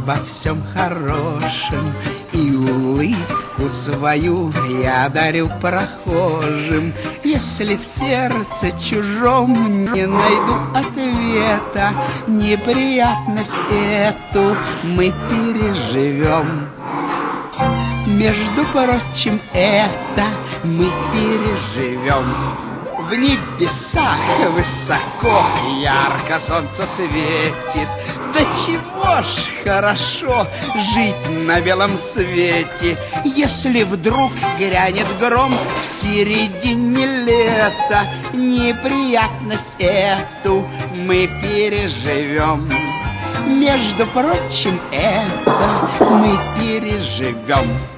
обо всем хорошем И улыбку свою я дарю прохожим. Если в сердце чужом не найду ответа Неприятность эту мы переживем. Между прочим, это мы переживем В небесах высоко ярко солнце светит. Да чего ж хорошо жить на белом свете Если вдруг грянет гром в середине лета. Неприятность эту мы переживем. Между прочим, это мы переживем.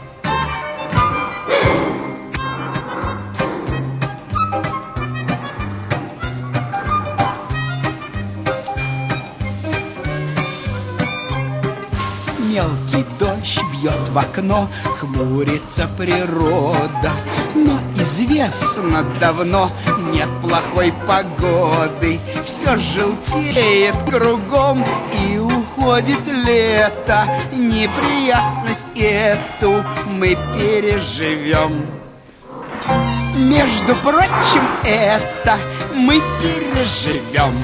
Мелкий дождь бьет в окно, хмурится природа. Но известно давно, нет плохой погоды. Все желтеет кругом и уходит лето. Неприятность эту мы переживем Между прочим, это мы переживем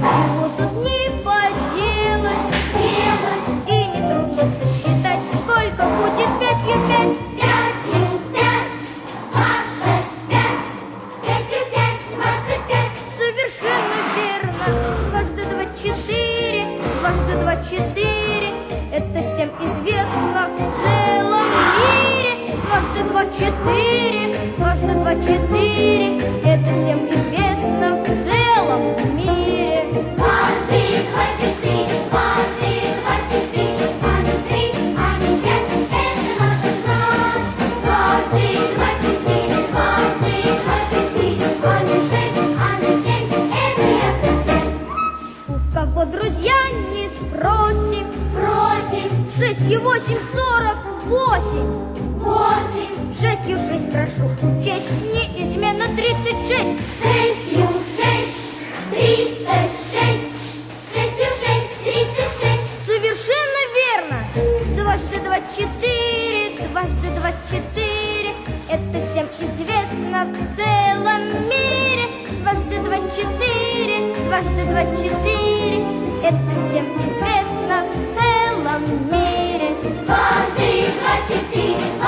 девять. Чего тут не поделать, делать? И не трудно сосчитать, сколько будет пятью пять. Пятью пять, двадцать пять. Пятью пять, двадцать пять. Совершенно верно. Дважды два четыре, дважды два четыре. Это всем известно в целом мире. Дважды два четыре, дважды два четыре. Всем. У кого друзья не спросим, спросим. Шестью восемь сорок восемь. Восемь. Шестью шесть прошу учесть, неизменно тридцать шесть. Шестью шесть, тридцать шесть. Шестью шесть, тридцать шесть. Совершенно верно. Дважды два четыре, дважды два четыре. Это всем известно в целом мире. Дважды два четыре, дважды два четыре известно, всем известно в целом мире. Воздыха четыре.